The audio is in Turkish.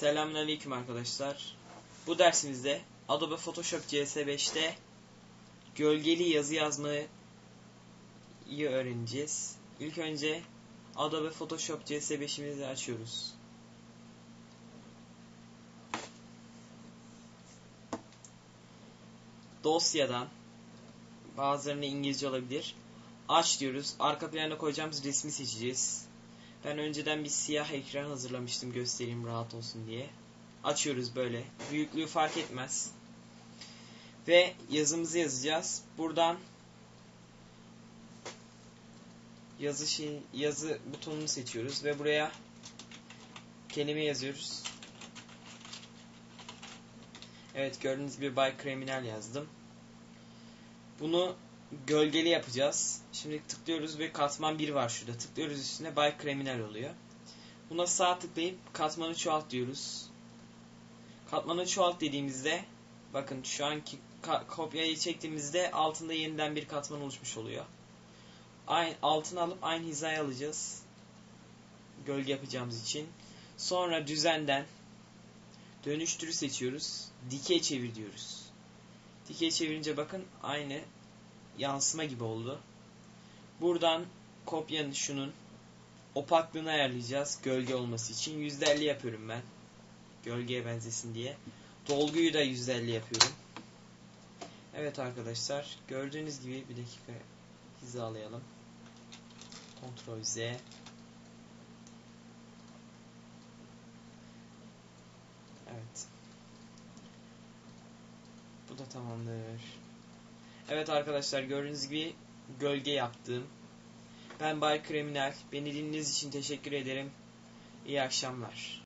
Selamünaleyküm arkadaşlar. Bu dersimizde Adobe Photoshop CS5'te gölgeli yazı yazmayı öğreneceğiz. İlk önce Adobe Photoshop CS5'imizi açıyoruz. Dosyadan bazılarını İngilizce olabilir. Aç diyoruz. Arka plana koyacağımız resmi seçeceğiz. Ben önceden bir siyah ekran hazırlamıştım göstereyim rahat olsun diye. Açıyoruz böyle. Büyüklüğü fark etmez. Ve yazımızı yazacağız. Buradan yazı şey, yazı butonunu seçiyoruz ve buraya kelime yazıyoruz. Evet gördüğünüz gibi Bay Kriminal yazdım. Bunu gölgeli yapacağız. Şimdi tıklıyoruz ve katman 1 var şurada. Tıklıyoruz üstüne Bay Kriminal oluyor. Buna sağ tıklayıp katmanı çoğalt diyoruz. Katmanı çoğalt dediğimizde bakın şu anki kopyayı çektiğimizde altında yeniden bir katman oluşmuş oluyor. Aynı, altını alıp aynı hizaya alacağız. Gölge yapacağımız için. Sonra düzenden dönüştürü seçiyoruz. Dikey çevir diyoruz. Dikey çevirince bakın aynı yansıma gibi oldu. Buradan kopyanın şunun opaklığını ayarlayacağız gölge olması için. %50 yapıyorum ben. Gölgeye benzesin diye. Dolguyu da %50 yapıyorum. Evet arkadaşlar gördüğünüz gibi bir dakika hizalayalım. Ctrl Z Evet. Bu da tamamdır. Evet arkadaşlar gördüğünüz gibi gölge yaptım. Ben Bay Kriminal. Beni dinlediğiniz için teşekkür ederim. İyi akşamlar.